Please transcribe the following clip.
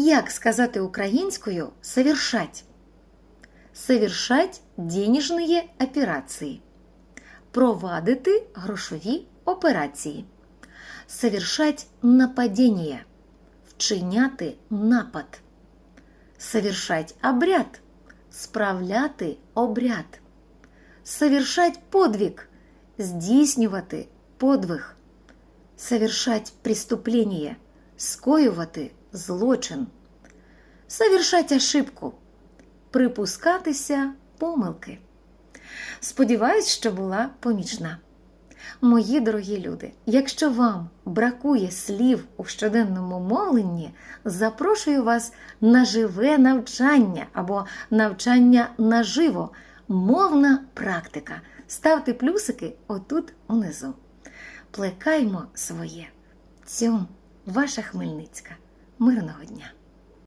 Як сказати українською совершать? Совершать денежні операції. Провадити грошові операції. Совершать нападіння. Вчиняти напад. Совершать обряд. Справляти обряд. Совершать подвиг. Здійснювати подвиг. Совершать преступление. Скоювати злочин. Совершать ошибку. Припускатися помилки. Сподіваюсь, що була помічна. Мої дорогі люди, якщо вам бракує слів у щоденному мовленні, запрошую вас на живе навчання або навчання наживо, мовна практика. Ставте плюсики отут унизу. Плекаймо своє. Цьом, ваша Хмельницька. Мирного дня!